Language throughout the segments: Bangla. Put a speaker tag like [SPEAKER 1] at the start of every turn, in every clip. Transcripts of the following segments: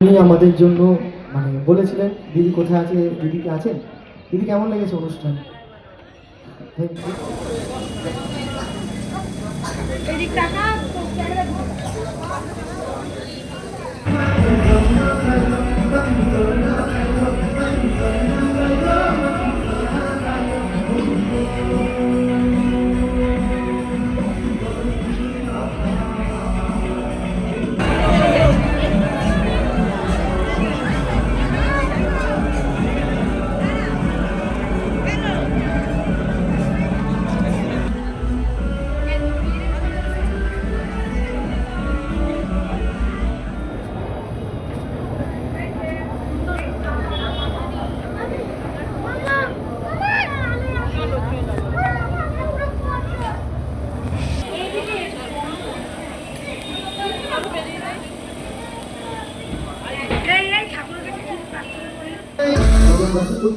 [SPEAKER 1] আমাদের জন্য মানে বলেছিলেন, দিদি কোথায় আছে? দিদি আছেন? দিদি, কেমন লেগেছে অনুষ্ঠান?
[SPEAKER 2] Thank you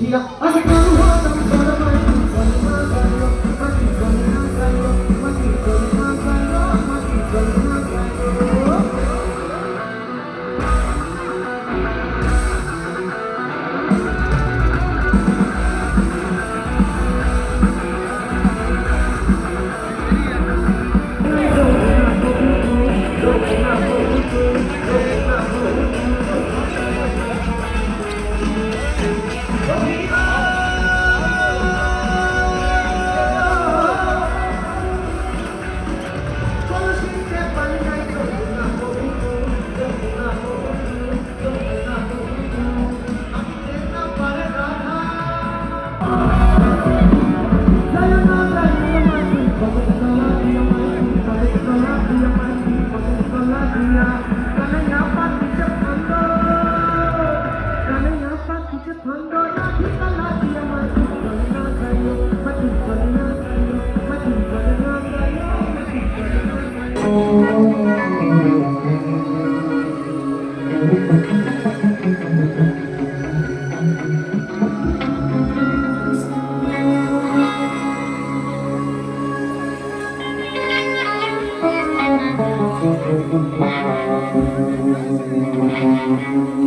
[SPEAKER 2] 一二 Thank
[SPEAKER 3] you.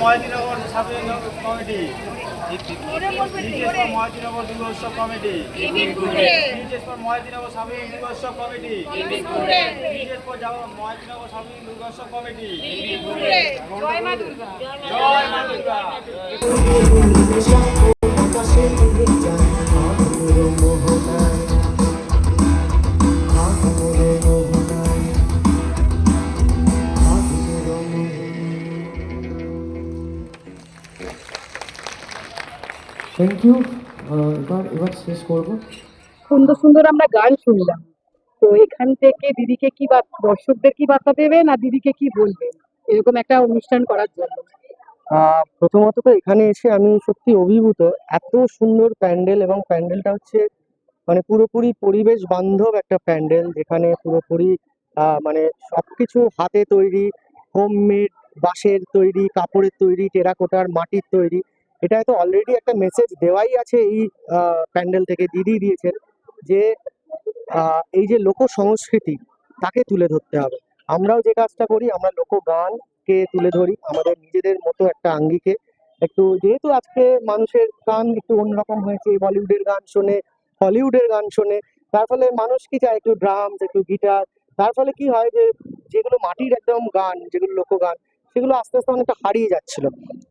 [SPEAKER 3] Mahajinagar committee. Mahajinagar যুব উৎসব কমিটি মহাজিনগর যুব উৎসব কমিটি। মহাজিনগর যুব উৎসব কমিটি।
[SPEAKER 4] জয় মা দুর্গা।
[SPEAKER 3] জয় মা দুর্গা।
[SPEAKER 1] থ্যাংক ইউ এবার এবার শেষ করব।
[SPEAKER 5] সুন্দর সুন্দর আমরা গান শুনলাম। তো এখান থেকে দিদিকে কি বা দর্শকদের কি বার্তা দেবেন আর দিদিকে কি বলবেন এরকম একটা অনুষ্ঠান করার জন্য।
[SPEAKER 6] আহ, প্রথমত তো এখানে এসে আমি সত্যি অভিভূত। এত সুন্দর প্যান্ডেল এবং প্যান্ডেলটা হচ্ছে মানে পুরোপুরি পরিবেশ বান্ধব একটা প্যান্ডেল যেখানে পুরোপুরি আহ, মানে সবকিছু হাতে তৈরি হোমমেড বাঁশের তৈরি কাপড়ের তৈরি টেরাকোটার মাটির তৈরি। এটা তো অলরেডি একটা মেসেজ দেওয়াই আছে এই প্যান্ডেল থেকে দিদি দিয়েছেন যে
[SPEAKER 2] এই যে লোক সংস্কৃতি, তাকে তুলে ধরতে হবে। আমরাও যে কাজটা করি, আমরা লোক গানকে তুলে ধরি, আমাদের নিজেদের মতো একটা আঙ্গিকে। একটু যেহেতু আজকে মানুষের গান একটু অন্যরকম হয়েছে, বলিউডের গান শোনে, হলিউডের গান শোনে, তার ফলে মানুষ কি চায় একটু ড্রামস একটু গিটার তার ফলে কি হয় যে, যেগুলো মাটির একদম গান, যেগুলো লোকগান সেগুলো আস্তে আস্তে অনেকটা হারিয়ে যাচ্ছিল।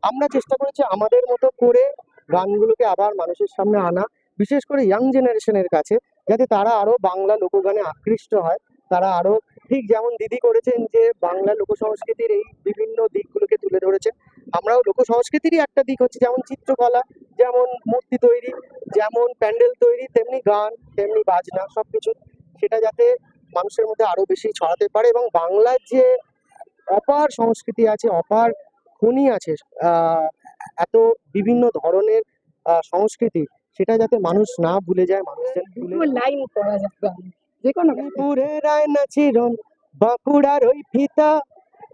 [SPEAKER 2] আমরা চেষ্টা করেছি আমাদের মতো করে গানগুলোকে আবার মানুষের সামনে আনা, বিশেষ করে ইয়াং জেনারেশনের কাছে, যাতে তারা আরও বাংলা লোকগানে আকৃষ্ট হয়। তারা আরও, ঠিক যেমন দিদি করেছেন যে বাংলা লোক সংস্কৃতির এই বিভিন্ন দিকগুলোকে তুলে ধরেছেন, আমরাও লোক সংস্কৃতিরই একটা দিক হচ্ছে, যেমন চিত্রকলা, যেমন মূর্তি তৈরি, যেমন প্যান্ডেল তৈরি, তেমনি গান, তেমনি বাজনা, সবকিছু। সেটা যাতে মানুষের মধ্যে আরও বেশি ছড়াতে পারে এবং বাংলার যে অপার সংস্কৃতি আছে অপার খনি আছে এত বিভিন্ন ধরনের সংস্কৃতি সেটা যাতে মানুষ না ভুলে যায় মানুষ যেন
[SPEAKER 5] লাইন করা যে কোনো।
[SPEAKER 2] পুরে রায়না চিরন বাঁকুড়ার ওই ফিতা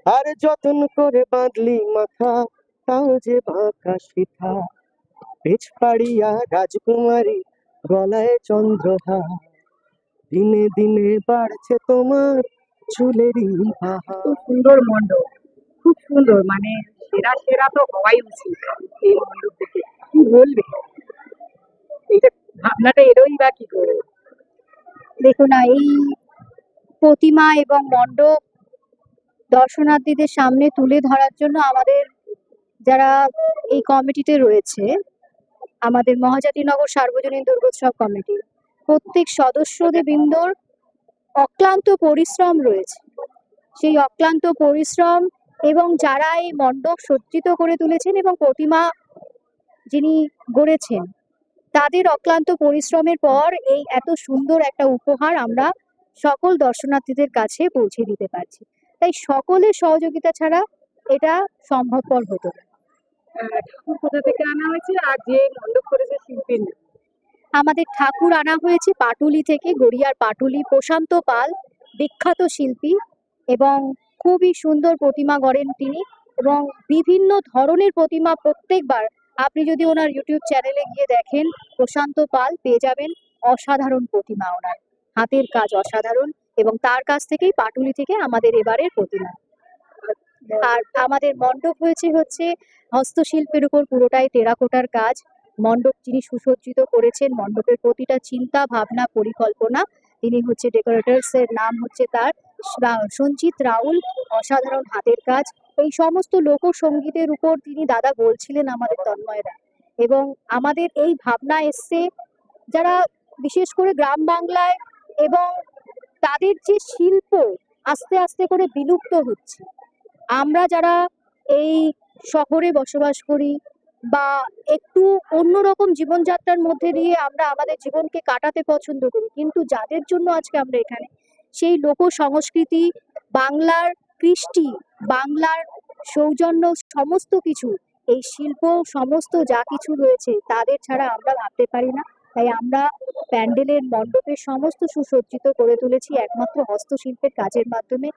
[SPEAKER 2] আর যতন করে বাঁধলি মাথা তাও যে বাঁকা সিথা পেছ পাড়িয়া রাজকুমারী গলায় চন্দ্রহার দিনে দিনে বাড়ছে তোমার চুলেরই
[SPEAKER 5] খুব সুন্দর মণ্ডপ খুব সুন্দর মানে সেরা সেরা তো হওয়াই উচিত এই মণ্ডপ থেকে। কি বলবে? এইটা ভাবনাটা এরোই বা কি করে?
[SPEAKER 7] দেখুন না এই প্রতিমা এবং মণ্ডপ দর্শনার্থীদের সামনে তুলে ধরার জন্য আমাদের যারা এই কমিটিতে রয়েছে আমাদের মহাজাতিনগর সার্বজনীন দুর্গোৎসব কমিটি প্রত্যেক সদস্যদের বৃন্দর অক্লান্ত পরিশ্রম রয়েছে। সেই অক্লান্ত পরিশ্রম এবং যারা এই মণ্ডপ সজ্জিত করে তুলেছেন এবং প্রতিমা যিনি গড়েছেন, তাদের অক্লান্ত পরিশ্রমের পর এই এত সুন্দর একটা উপহার আমরা সকল দর্শনার্থীদের কাছে পৌঁছে দিতে পারছি। তাই সকলের সহযোগিতা ছাড়া এটা সম্ভবপর হতো না।
[SPEAKER 5] ঠাকুর কোথা থেকে আনা হয়েছে আর যে মণ্ডপ করেছে শিল্পীর নাম?
[SPEAKER 7] আমাদের ঠাকুর আনা হয়েছে পাটুলি থেকে, গড়িয়ার পাটুলি, প্রশান্ত পাল, বিখ্যাত শিল্পী এবং খুবই সুন্দর প্রতিমা গড়েন তিনি এবং বিভিন্ন ধরনের প্রতিমা প্রত্যেকবার আপনি যদি ওনার ইউটিউব চ্যানেলে গিয়ে দেখেন, প্রশান্ত পাল পেয়ে যাবেন অসাধারণ প্রতিমা ওনার। হাতের কাজ অসাধারণ এবং তার কাছ থেকেই পাটুলি থেকে আমাদের এবারের প্রতিমা। আর আমাদের মণ্ডপ হয়েছে হচ্ছে হস্তশিল্পের উপর পুরোটাই টেরাকোটার কাজ। মণ্ডপ যিনি সুসজ্জিত করেছেন, মণ্ডপের প্রতিটা চিন্তা, ভাবনা, পরিকল্পনা, তিনি হচ্ছে ডেকোরেটরস এর নাম হচ্ছে তার সঞ্চিত রাউল, অসাধারণ হাতের কাজ। এই সমস্ত লোকসঙ্গীতের উপর তিনি দাদা বলছিলেন আমাদের তন্ময়রা। এবং আমাদের এই ভাবনা এসছে, যারা বিশেষ করে গ্রাম বাংলায় এবং তাদের যে শিল্প আস্তে আস্তে করে বিলুপ্ত হচ্ছে। আমরা যারা এই শহরে বসবাস করি বা একটু অন্যরকম জীবনযাত্রার মধ্যে দিয়ে আমরা আমাদের জীবনকে কাটাতে পছন্দ করি। কিন্তু যাদের জন্য আজকে আমরা এখানে, সেই লোক সংস্কৃতি বাংলার কৃষ্টি, বাংলার সৌজন্য সমস্ত কিছু, এই শিল্প সমস্ত যা কিছু রয়েছে, তাদের ছাড়া আমরা ভাবতে পারি না। তাই আমরা প্যান্ডেলের মণ্ডপের সমস্ত সুসজ্জিত করে তুলেছি একমাত্র হস্তশিল্পের কাজের মাধ্যমে।